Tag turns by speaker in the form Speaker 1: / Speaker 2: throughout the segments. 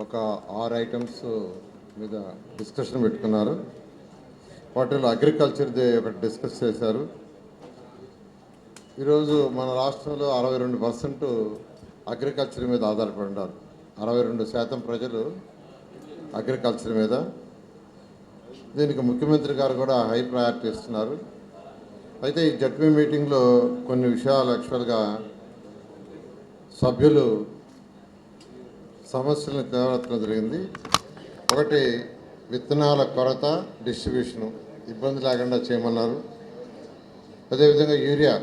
Speaker 1: ఒక ఆరు ఐటమ్స్ మీద డిస్కషన్ పెట్టుకున్నారు. వాటిలో అగ్రికల్చర్ది ఒకటి డిస్కస్ చేశారు. ఈరోజు మన రాష్ట్రంలో అరవై రెండు పర్సెంట్ అగ్రికల్చర్ మీద ఆధారపడి ఉన్నారు. అరవై రెండు శాతం ప్రజలు అగ్రికల్చర్ మీద. దీనికి ముఖ్యమంత్రి గారు కూడా హై ప్రయారిటీ ఇస్తున్నారు. అయితే ఈ జడ్పీ మీటింగ్లో కొన్ని విషయాలు యాక్చువల్గా సభ్యులు సమస్యలను తేవడం జరిగింది. ఒకటి విత్తనాల కొరత డిస్ట్రిబ్యూషను ఇబ్బంది లేకుండా చేయమన్నారు. అదేవిధంగా యూరియా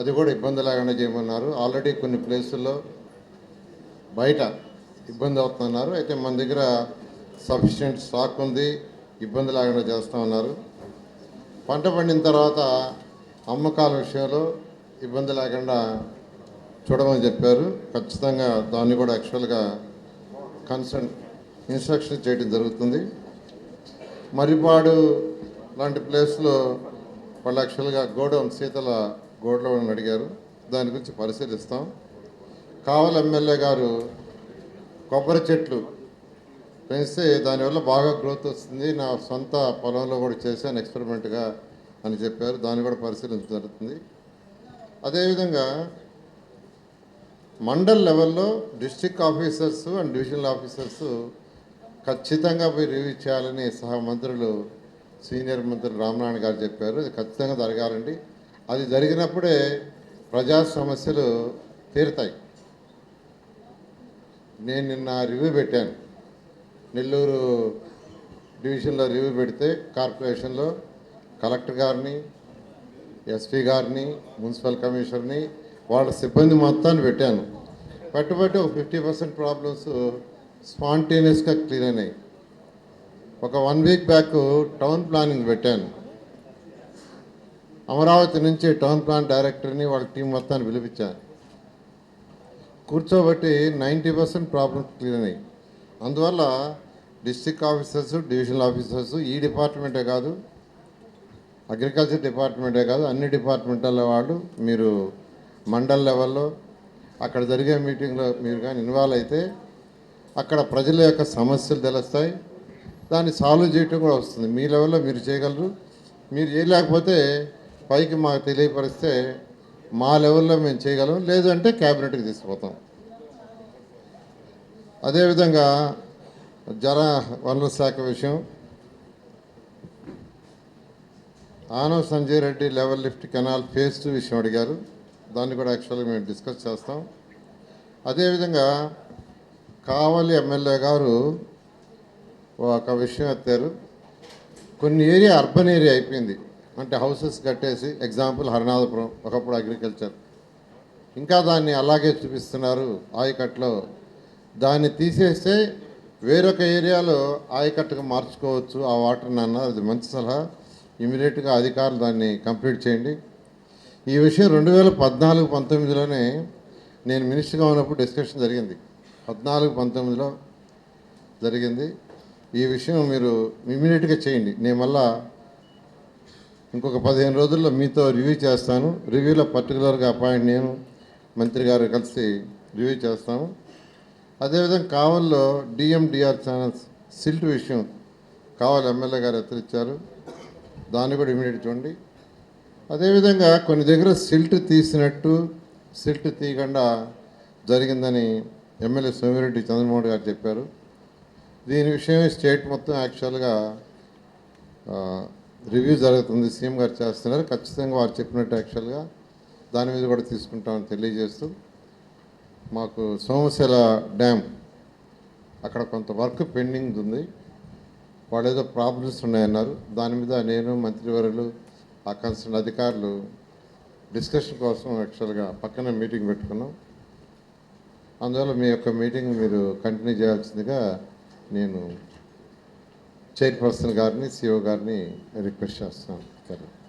Speaker 1: అది కూడా ఇబ్బంది లేకుండా చేయమన్నారు. ఆల్రెడీ కొన్ని ప్లేసుల్లో బయట ఇబ్బంది అవుతున్నారు అయితే మన దగ్గర సఫిషియెంట్ స్టాక్ ఉంది ఇబ్బంది లేకుండా చేస్తామన్నారు. పంట పండిన తర్వాత అమ్మకాల విషయంలో ఇబ్బంది లేకుండా చూడమని చెప్పారు. ఖచ్చితంగా దాన్ని కూడా యాక్చువల్గా కన్సర్న్ ఇన్స్ట్రక్షన్ చేయడం జరుగుతుంది. మరిపాడు లాంటి ప్లేస్లో వాళ్ళు యాక్చువల్గా గోడౌన్ శీతల గోడౌన్ అడిగారు. దాని గురించి పరిశీలిస్తాం. కావల ఎమ్మెల్యే గారు కొబ్బరి చెట్లు పెంచితే దానివల్ల బాగా గ్రోత్ వస్తుంది. నా సొంత పొలంలో కూడా చేశాను ఎక్స్పెరిమెంట్గా అని చెప్పారు. దాన్ని కూడా పరిశీలించడం జరుగుతుంది. అదేవిధంగా మండల్ లెవెల్లో district officers and divisional officers ఖచ్చితంగా పోయి రివ్యూ చేయాలని సహా మంత్రులు సీనియర్ మంత్రులు రామనారాయణ గారు చెప్పారు. అది ఖచ్చితంగా జరగాలండి. అది జరిగినప్పుడే ప్రజా సమస్యలు తీరుతాయి. నేను నిన్న రివ్యూ పెట్టాను. నెల్లూరు డివిజన్లో రివ్యూ పెడితే కార్పొరేషన్లో కలెక్టర్ గారిని ఎస్పీ గారిని మున్సిపల్ కమిషనర్ని వాళ్ళ సిబ్బంది మొత్తాన్ని పెట్టాను. పెట్టుబట్టి ఒక ఫిఫ్టీ పర్సెంట్ ప్రాబ్లమ్స్ స్పాంటేనియస్గా క్లియర్ అయినాయి. ఒక one week back town planning పెట్టాను. అమరావతి నుంచి టౌన్ ప్లాన్ డైరెక్టర్ని వాళ్ళ టీం మొత్తాన్ని పిలిపించాను. కూర్చోబట్టి నైంటీ పర్సెంట్ ప్రాబ్లమ్స్ క్లియర్ అయినాయి. అందువల్ల డిస్టిక్ ఆఫీసర్స్ డివిజనల్ ఆఫీసర్స్ ఈ డిపార్ట్మెంటే కాదు అగ్రికల్చర్ డిపార్ట్మెంటే కాదు అన్ని డిపార్ట్మెంట్ల వాళ్ళు మీరు మండల్ లెవెల్లో అక్కడ జరిగే మీటింగ్లో మీరు కానీ ఇన్వాల్వ్ అయితే అక్కడ ప్రజల యొక్క సమస్యలు తెలుస్తాయి. దాన్ని సాల్వ్ చేయటం కూడా వస్తుంది. మీ లెవెల్లో మీరు చేయగలరు. మీరు చేయలేకపోతే పైకి మాకు తెలియపరిస్తే మా లెవెల్లో మేము చేయగలం. లేదంటే క్యాబినెట్కి తీసుకుపోతాం. అదేవిధంగా జల వనరుల శాఖ విషయం. ఆనవ్ Sanjay Reddy level lift canal phase two విషయం అడిగారు. దాన్ని కూడా యాక్చువల్గా మేము డిస్కస్ చేస్తాం. అదేవిధంగా కావలి ఎమ్మెల్యే గారు ఒక విషయం ఎత్తారు. కొన్ని ఏరియా అర్బన్ ఏరియా అయిపోయింది. అంటే హౌసెస్ కట్టేసి ఎగ్జాంపుల్ హరినాథపురం ఒకప్పుడు అగ్రికల్చర్ ఇంకా దాన్ని అలాగే చూపిస్తున్నారు ఆయకట్లో దాన్ని తీసేస్తే వేరొక ఏరియాలో ఆయకట్టుగా మార్చుకోవచ్చు ఆ వాటర్ని అన్నారు అది మంచి సలహా. ఇమీడియట్గా అధికారులు దాన్ని కంప్లీట్ చేయండి. ఈ విషయం రెండు వేల పద్నాలుగు పంతొమ్మిదిలోనే నేను మినిస్టర్గా ఉన్నప్పుడు డిస్కషన్ జరిగింది. పద్నాలుగు పంతొమ్మిదిలో జరిగింది. ఈ విషయం మీరు ఇమీడియట్గా చేయండి. నేను మళ్ళా ఇంకొక పదిహేను రోజుల్లో మీతో రివ్యూ చేస్తాను. రివ్యూలో పర్టికులర్గా అపాయింట్ నేను మంత్రి గారు కలిసి రివ్యూ చేస్తాము. అదేవిధంగా కావల్లో డిఎండిఆర్ ఛానల్స్ సిల్ట్ విషయం కావాలి ఎమ్మెల్యే గారు హెచ్చరించారు దాన్ని కూడా ఇమీడియట్ చూడండి. అదేవిధంగా కొన్ని దగ్గర సిల్ట్ తీసినట్టు సిల్ట్ తీయకుండా జరిగిందని ఎమ్మెల్యే సోమిరెడ్డి చంద్రమోహన్ గారు చెప్పారు. దీని విషయమే స్టేట్ మొత్తం యాక్చువల్గా రివ్యూ జరుగుతుంది. సీఎం గారు చేస్తున్నారు. ఖచ్చితంగా వారు చెప్పినట్టు యాక్చువల్గా దాని మీద కూడా తీసుకుంటామని తెలియజేస్తూ మాకు సోమశిల డ్యామ్ అక్కడ కొంత వర్క్ పెండింగ్ ఉంది. వాళ్ళు ఏదో ప్రాబ్లమ్స్ ఉన్నాయన్నారు. దాని మీద నేను మంత్రివర్యులు ఆ కన్సర్న్ అధికారులు డిస్కషన్ కోసం యాక్చువల్గా పక్కన మీటింగ్ పెట్టుకున్నాం. అందువల్ల మీ యొక్క మీటింగ్ మీరు కంటిన్యూ చేయాల్సిందిగా నేను చైర్పర్సన్ గారిని సిఓ గారిని రిక్వెస్ట్ చేస్తున్నాను.